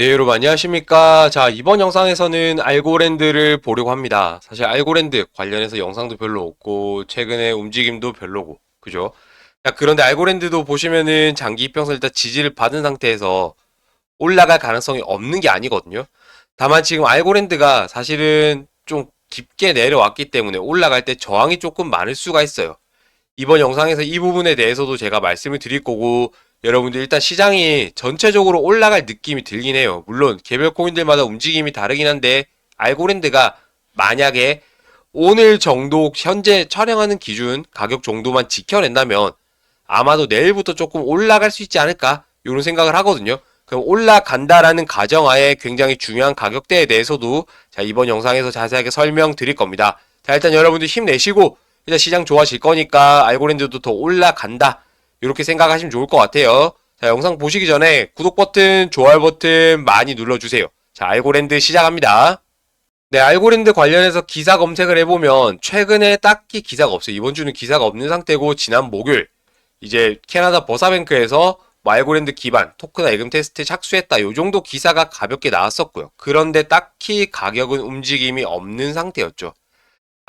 네, 여러분 안녕하십니까? 자, 이번 영상에서는 알고랜드를 보려고 합니다. 사실 알고랜드 관련해서 영상도 별로 없고 최근에 움직임도 별로고, 그죠? 자, 그런데 알고랜드도 보시면은 장기 이평선 일단 지지를 받은 상태에서 올라갈 가능성이 없는 게 아니거든요. 다만 지금 알고랜드가 사실은 좀 깊게 내려왔기 때문에 올라갈 때 저항이 조금 많을 수가 있어요. 이번 영상에서 이 부분에 대해서도 제가 말씀을 드릴 거고, 여러분들 일단 시장이 전체적으로 올라갈 느낌이 들긴 해요. 물론 개별 코인들마다 움직임이 다르긴 한데 알고랜드가 만약에 오늘 정도 현재 촬영하는 기준 가격 정도만 지켜낸다면 아마도 내일부터 조금 올라갈 수 있지 않을까 이런 생각을 하거든요. 그럼 올라간다라는 가정하에 굉장히 중요한 가격대에 대해서도 자 이번 영상에서 자세하게 설명드릴 겁니다. 자 일단 여러분들 힘내시고 일단 시장 좋아질 거니까 알고랜드도 더 올라간다. 이렇게 생각하시면 좋을 것 같아요. 자, 영상 보시기 전에 구독 버튼, 좋아요 버튼 많이 눌러주세요. 자, 알고랜드 시작합니다. 네, 알고랜드 관련해서 기사 검색을 해보면 최근에 딱히 기사가 없어요. 이번 주는 기사가 없는 상태고 지난 목요일 이제 캐나다 버사뱅크에서 뭐 알고랜드 기반 토크나 예금 테스트 착수했다. 요 정도 기사가 가볍게 나왔었고요. 그런데 딱히 가격은 움직임이 없는 상태였죠.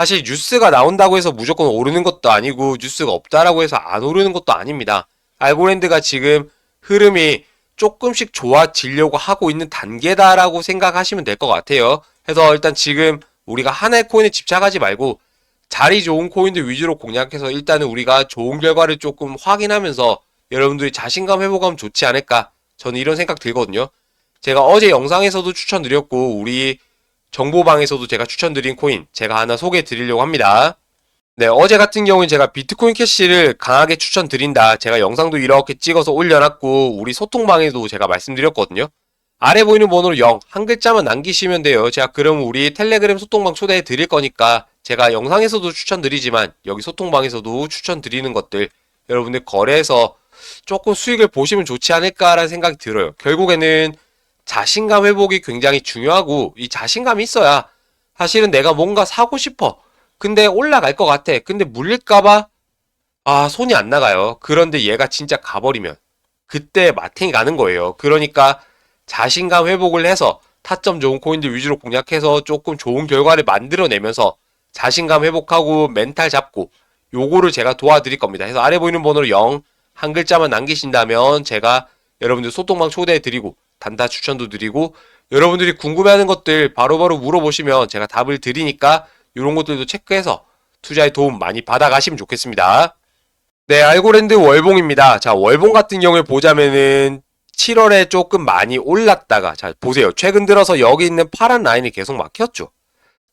사실 뉴스가 나온다고 해서 무조건 오르는 것도 아니고 뉴스가 없다라고 해서 안 오르는 것도 아닙니다. 알고랜드가 지금 흐름이 조금씩 좋아지려고 하고 있는 단계다라고 생각하시면 될 것 같아요. 그래서 일단 지금 우리가 하나의 코인에 집착하지 말고 자리 좋은 코인들 위주로 공략해서 일단은 우리가 좋은 결과를 조금 확인하면서 여러분들이 자신감 회복하면 좋지 않을까 저는 이런 생각 들거든요. 제가 어제 영상에서도 추천드렸고 우리 정보방에서도 제가 추천드린 코인 제가 하나 소개해 드리려고 합니다. 네, 어제 같은 경우는 제가 비트코인 캐시를 강하게 추천드린다. 제가 영상도 이렇게 찍어서 올려놨고 우리 소통방에도 제가 말씀드렸거든요. 아래 보이는 번호로 0, 한 글자만 남기시면 돼요. 제가 그럼 우리 텔레그램 소통방 초대해 드릴 거니까 제가 영상에서도 추천드리지만 여기 소통방에서도 추천드리는 것들 여러분들 거래해서 조금 수익을 보시면 좋지 않을까라는 생각이 들어요. 결국에는 자신감 회복이 굉장히 중요하고 이 자신감이 있어야 사실은 내가 뭔가 사고 싶어. 근데 올라갈 것 같아. 근데 물릴까봐 아 손이 안 나가요. 그런데 얘가 진짜 가버리면 그때 마탱이 가는 거예요. 그러니까 자신감 회복을 해서 타점 좋은 코인들 위주로 공략해서 조금 좋은 결과를 만들어내면서 자신감 회복하고 멘탈 잡고 요거를 제가 도와드릴 겁니다. 그래서 아래 보이는 번호로 0, 한 글자만 남기신다면 제가 여러분들 소통방 초대해 드리고 단타 추천도 드리고 여러분들이 궁금해하는 것들 바로바로 물어보시면 제가 답을 드리니까 이런 것들도 체크해서 투자에 도움 많이 받아가시면 좋겠습니다. 네, 알고랜드 월봉입니다. 자, 월봉 같은 경우에 보자면은 7월에 조금 많이 올랐다가 자, 보세요. 최근 들어서 여기 있는 파란 라인이 계속 막혔죠.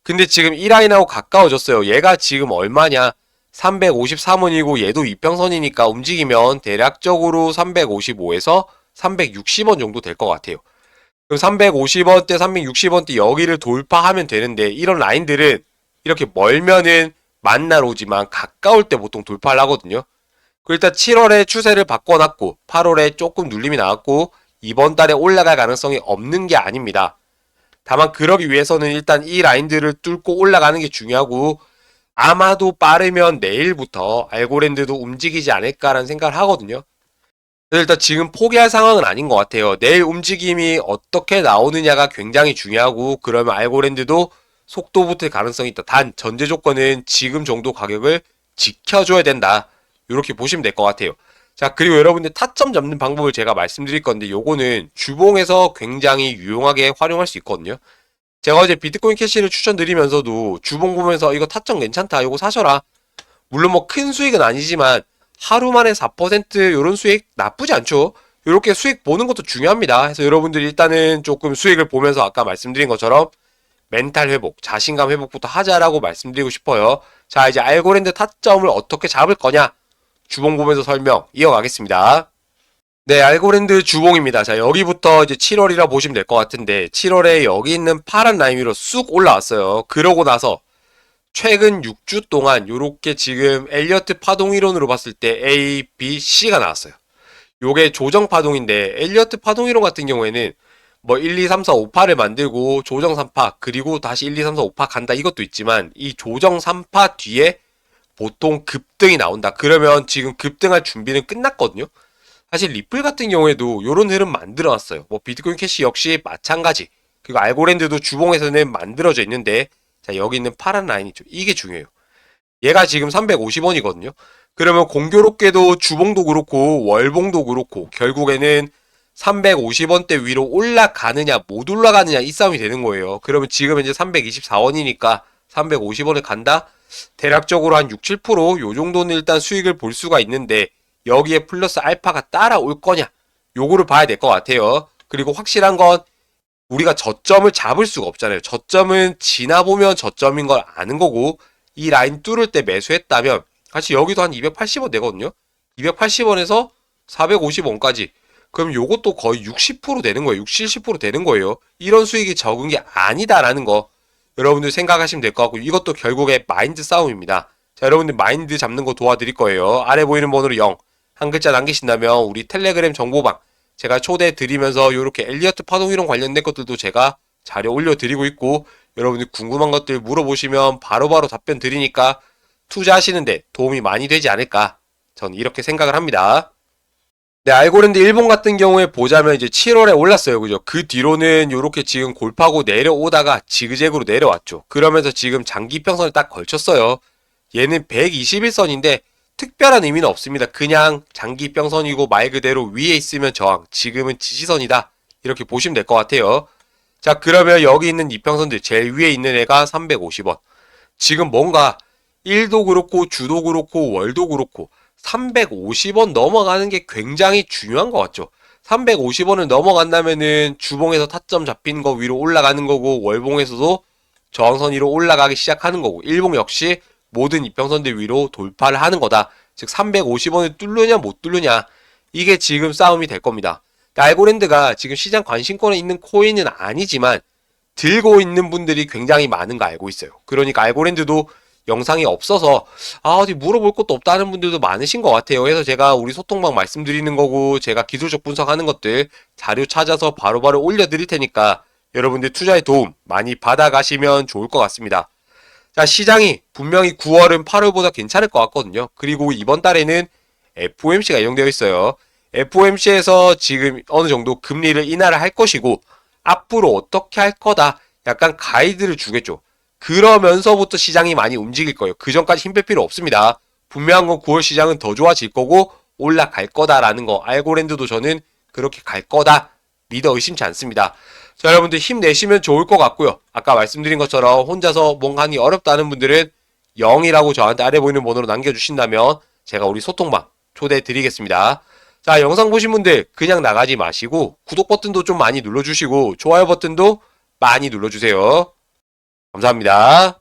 근데 지금 이 라인하고 가까워졌어요. 얘가 지금 얼마냐? 353원이고 얘도 이평선이니까 움직이면 대략적으로 355에서 360원 정도 될 것 같아요. 그럼 350원대, 360원대 여기를 돌파하면 되는데 이런 라인들은 이렇게 멀면은 만날 오지만 가까울 때 보통 돌파를 하거든요. 그 일단 7월에 추세를 바꿔놨고 8월에 조금 눌림이 나왔고 이번 달에 올라갈 가능성이 없는 게 아닙니다. 다만 그러기 위해서는 일단 이 라인들을 뚫고 올라가는 게 중요하고 아마도 빠르면 내일부터 알고랜드도 움직이지 않을까라는 생각을 하거든요. 그래서 일단 지금 포기할 상황은 아닌 것 같아요. 내일 움직임이 어떻게 나오느냐가 굉장히 중요하고 그러면 알고랜드도 속도 붙을 가능성이 있다. 단 전제 조건은 지금 정도 가격을 지켜줘야 된다. 이렇게 보시면 될 것 같아요. 자 그리고 여러분들 타점 잡는 방법을 제가 말씀드릴 건데 요거는 주봉에서 굉장히 유용하게 활용할 수 있거든요. 제가 어제 비트코인 캐시를 추천드리면서도 주봉 보면서 이거 타점 괜찮다. 이거 사셔라. 물론 뭐 큰 수익은 아니지만 하루 만에 4% 이런 수익 나쁘지 않죠. 이렇게 수익 보는 것도 중요합니다. 그래서 여러분들이 일단은 조금 수익을 보면서 아까 말씀드린 것처럼 멘탈 회복, 자신감 회복부터 하자라고 말씀드리고 싶어요. 자, 이제 알고랜드 타점을 어떻게 잡을 거냐? 주봉 보면서 설명 이어가겠습니다. 네, 알고랜드 주봉입니다. 자, 여기부터 이제 7월이라 보시면 될 것 같은데, 7월에 여기 있는 파란 라인 위로 쑥 올라왔어요. 그러고 나서 최근 6주 동안 요렇게 지금 엘리어트 파동 이론으로 봤을 때 A, B, C가 나왔어요. 요게 조정 파동인데 엘리어트 파동 이론 같은 경우에는 뭐 1, 2, 3, 4, 5파를 만들고 조정 3파 그리고 다시 1, 2, 3, 4, 5파 간다 이것도 있지만 이 조정 3파 뒤에 보통 급등이 나온다. 그러면 지금 급등할 준비는 끝났거든요. 사실 리플 같은 경우에도 이런 흐름 만들어 놨어요. 뭐 비트코인 캐시 역시 마찬가지. 그리고 알고랜드도 주봉에서는 만들어져 있는데 자 여기 있는 파란 라인 있죠. 이게 중요해요. 얘가 지금 350원이거든요. 그러면 공교롭게도 주봉도 그렇고 월봉도 그렇고 결국에는 350원대 위로 올라가느냐 못 올라가느냐 이 싸움이 되는 거예요. 그러면 지금 이제 324원이니까 350원을 간다? 대략적으로 한 6, 7%요 정도는 일단 수익을 볼 수가 있는데 여기에 플러스 알파가 따라올 거냐? 요거를 봐야 될 것 같아요. 그리고 확실한 건 우리가 저점을 잡을 수가 없잖아요. 저점은 지나보면 저점인 걸 아는 거고 이 라인 뚫을 때 매수했다면 사실 여기도 한 280원 되거든요. 280원에서 450원까지 그럼 요것도 거의 60% 되는 거예요. 60, 70% 되는 거예요. 이런 수익이 적은 게 아니다라는 거 여러분들 생각하시면 될 것 같고 이것도 결국에 마인드 싸움입니다. 자, 여러분들 마인드 잡는 거 도와드릴 거예요. 아래 보이는 번호로 0. 한 글자 남기신다면 우리 텔레그램 정보방 제가 초대 드리면서 이렇게 엘리어트 파동 이론 관련된 것들도 제가 자료 올려드리고 있고 여러분들 궁금한 것들 물어보시면 바로 바로 답변 드리니까 투자하시는데 도움이 많이 되지 않을까 저는 이렇게 생각을 합니다. 네, 알고랜드 일본 같은 경우에 보자면 이제 7월에 올랐어요. 그죠? 그 뒤로는 이렇게 지금 골파고 내려오다가 지그재그로 내려왔죠. 그러면서 지금 장기 평선에 딱 걸쳤어요. 얘는 121선인데 특별한 의미는 없습니다. 그냥 장기평선이고 말 그대로 위에 있으면 저항, 지금은 지지선이다. 이렇게 보시면 될 것 같아요. 자, 그러면 여기 있는 이평선들 제일 위에 있는 애가 350원. 지금 뭔가 1도 그렇고 주도 그렇고 월도 그렇고 350원 넘어가는 게 굉장히 중요한 것 같죠. 350원을 넘어간다면은 주봉에서 타점 잡힌 거 위로 올라가는 거고 월봉에서도 저항선 위로 올라가기 시작하는 거고 일봉 역시 모든 이평선들 위로 돌파를 하는 거다. 즉 350원을 뚫느냐 못 뚫느냐 이게 지금 싸움이 될 겁니다. 그러니까 알고랜드가 지금 시장 관심권에 있는 코인은 아니지만 들고 있는 분들이 굉장히 많은 거 알고 있어요. 그러니까 알고랜드도 영상이 없어서 아 어디 물어볼 것도 없다는 분들도 많으신 것 같아요. 그래서 제가 우리 소통방 말씀드리는 거고 제가 기술적 분석하는 것들 자료 찾아서 바로바로 올려드릴 테니까 여러분들 투자에 도움 많이 받아가시면 좋을 것 같습니다. 자 시장이 분명히 9월은 8월보다 괜찮을 것 같거든요. 그리고 이번 달에는 FOMC가 예정되어 있어요. FOMC에서 지금 어느 정도 금리를 인하를 할 것이고 앞으로 어떻게 할 거다 약간 가이드를 주겠죠. 그러면서부터 시장이 많이 움직일 거예요. 그 전까지 힘 뺄 필요 없습니다. 분명한 건 9월 시장은 더 좋아질 거고 올라갈 거다라는 거. 알고랜드도 저는 그렇게 갈 거다. 믿어 의심치 않습니다. 자, 여러분들 힘내시면 좋을 것 같고요. 아까 말씀드린 것처럼 혼자서 뭔가 하기 어렵다는 분들은 0이라고 저한테 아래 보이는 번호로 남겨주신다면 제가 우리 소통방 초대해 드리겠습니다. 자, 영상 보신 분들 그냥 나가지 마시고 구독 버튼도 좀 많이 눌러주시고 좋아요 버튼도 많이 눌러주세요. 감사합니다.